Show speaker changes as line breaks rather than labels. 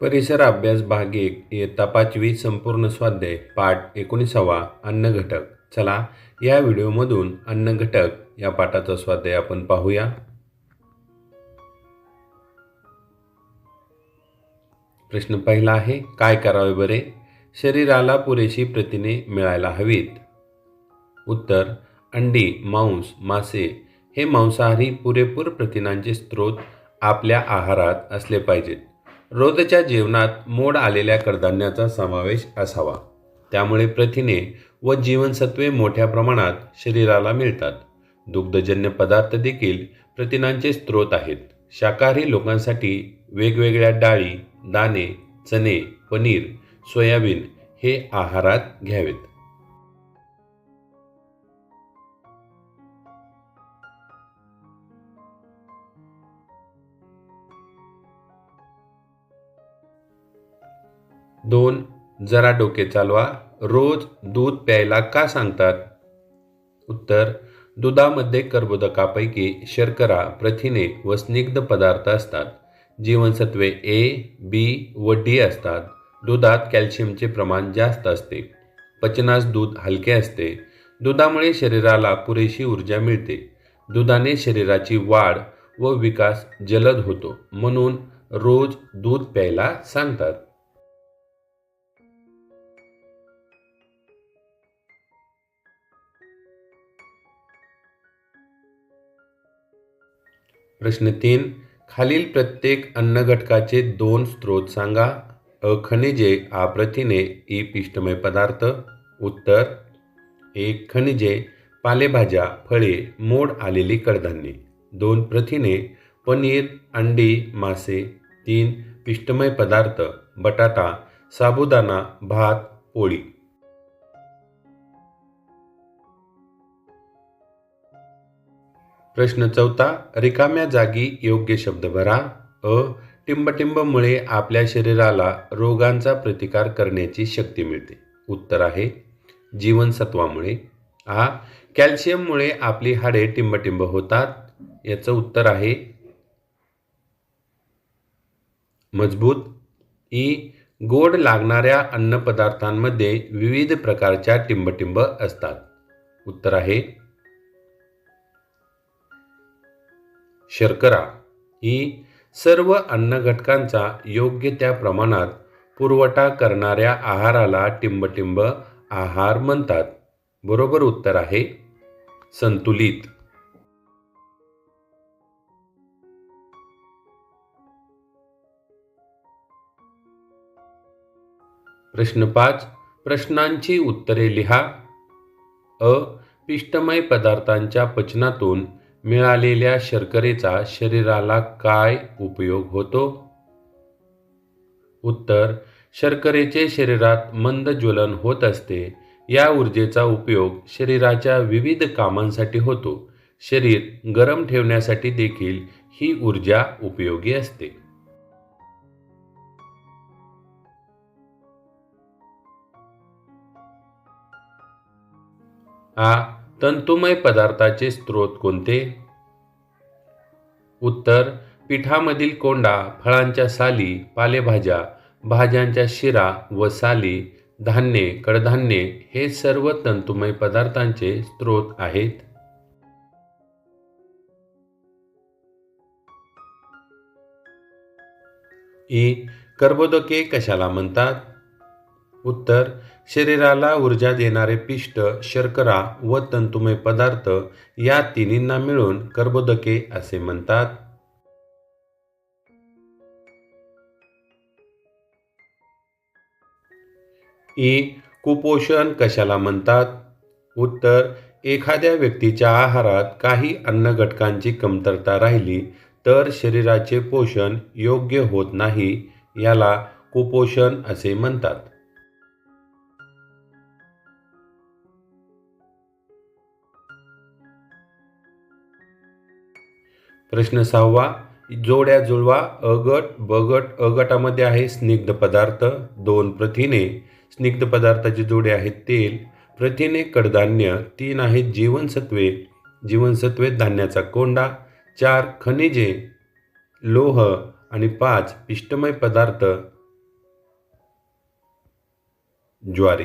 परिसर अभ्यास भाग एक इयत्ता पाचवी संपूर्ण स्वाध्याय पाठ एकोणीसावा अन्न घटक. चला या व्हिडिओमधून अन्न घटक या पाठाचा स्वाध्याय आपण पाहूया. प्रश्न पहिला आहे काय करावे बरे? शरीराला पुरेशी प्रथिने मिळायला हवीत. उत्तर अंडी मांस मासे हे मांसाहारी पुरेपूर प्रथिनांचे स्रोत आपल्या आहारात असले पाहिजेत. रोजच्या जीवनात मोड आलेल्या कडधान्याचा समावेश असावा. त्यामुळे प्रथिने व जीवनसत्वे मोठ्या प्रमाणात शरीराला मिळतात. दुग्धजन्य पदार्थ देखील प्रथिनांचे स्रोत आहेत. शाकाहारी लोकांसाठी वेगवेगळ्या डाळी दाणे चणे पनीर सोयाबीन हे आहारात घ्यावेत. दोन जरा डोके चालवा. रोज दूध प्यायला का सांगतात? उत्तर दुधामध्ये कर्बोदकापैकी शर्करा प्रथिने व स्निग्ध पदार्थ असतात. जीवनसत्वे ए बी व डी असतात. दुधात कॅल्शियमचे प्रमाण जास्त असते. पचनास दूध हलके असते. दुधामुळे शरीराला पुरेशी ऊर्जा मिळते. दुधाने शरीराची वाढ व विकास जलद होतो. म्हणून रोज दूध प्यायला सांगतात. प्रश्न तीन खालील प्रत्येक अन्न घटकाचे दोन स्रोत सांगा. अ खनिजे आ प्रथिने ई पिष्टमय पदार्थ. उत्तर एक खनिजे पालेभाज्या फळे मोड आलेली कडधान्ये. दोन प्रथिने पनीर अंडी मासे. तीन पिष्टमय पदार्थ बटाटा साबुदाणा भात पोळी. प्रश्न चौथा रिकाम्या जागी योग्य शब्द भरा. अ टिंबटिंबमुळे आपल्या शरीराला रोगांचा प्रतिकार करण्याची शक्ती मिळते. उत्तर आहे जीवनसत्वामुळे. आ कॅल्शियममुळे आपली हाडे टिंबटिंब होतात. याचं उत्तर आहे मजबूत. ई गोड लागणाऱ्या अन्नपदार्थांमध्ये विविध प्रकारच्या टिंबटिंब असतात. उत्तर आहे शर्करा ही सर्व अन्न घटकांचा योग्य त्या प्रमाणात पुरवठा करणाऱ्या आहाराला टिंबटिंब आहार म्हणतात. बरोबर उत्तर आहे संतुलित. प्रश्न पाच प्रश्नांची उत्तरे लिहा. अ पिष्टमय पदार्थांच्या पचनातून मिळालेल्या शर्करेचा शरीराला काय उपयोग होतो? उत्तर शर्करेचे शरीरात मंद ज्वलन होत असते. या ऊर्जेचा उपयोग शरीराच्या विविध कामांसाठी होतो. शरीर गरम ठेवण्यासाठी देखील ही ऊर्जा उपयोगी असते. आ तंतुमय पदार्थाचे स्रोत कोणते? उत्तर पिठामधील कोंडा फळांच्या साली पालेभाज्या भाज्यांच्या शिरा व साली धान्ये कडधान्ये हे सर्व तंतुमय पदार्थांचे स्रोत आहेत. ई. कर्बोदके कशाला म्हणतात? उत्तर शरीराला ऊर्जा देणारे पिष्ट शर्करा व तंतुमय पदार्थ या तिन्हींना मिळून कर्बोदके असे म्हणतात. ई. कुपोषण कशाला म्हणतात? उत्तर एखाद्या व्यक्तीच्या आहारात काही अन्न घटकांची कमतरता राहिली तर शरीराचे पोषण योग्य होत नाही याला कुपोषण असे म्हणतात. प्रश्न सहावा जोड्या जुळवा अगट बगट अगटामध्ये आहे स्निग्ध पदार्थ. दोन प्रथिने. स्निग्ध पदार्थाचे जोडे आहेत तेल प्रथिने कडधान्य तीन आहेत जीवनसत्वे. जीवनसत्वे धान्याचा कोंडा चार खनिजे लोह आणि पाच पिष्टमय पदार्थ. ज्वारी.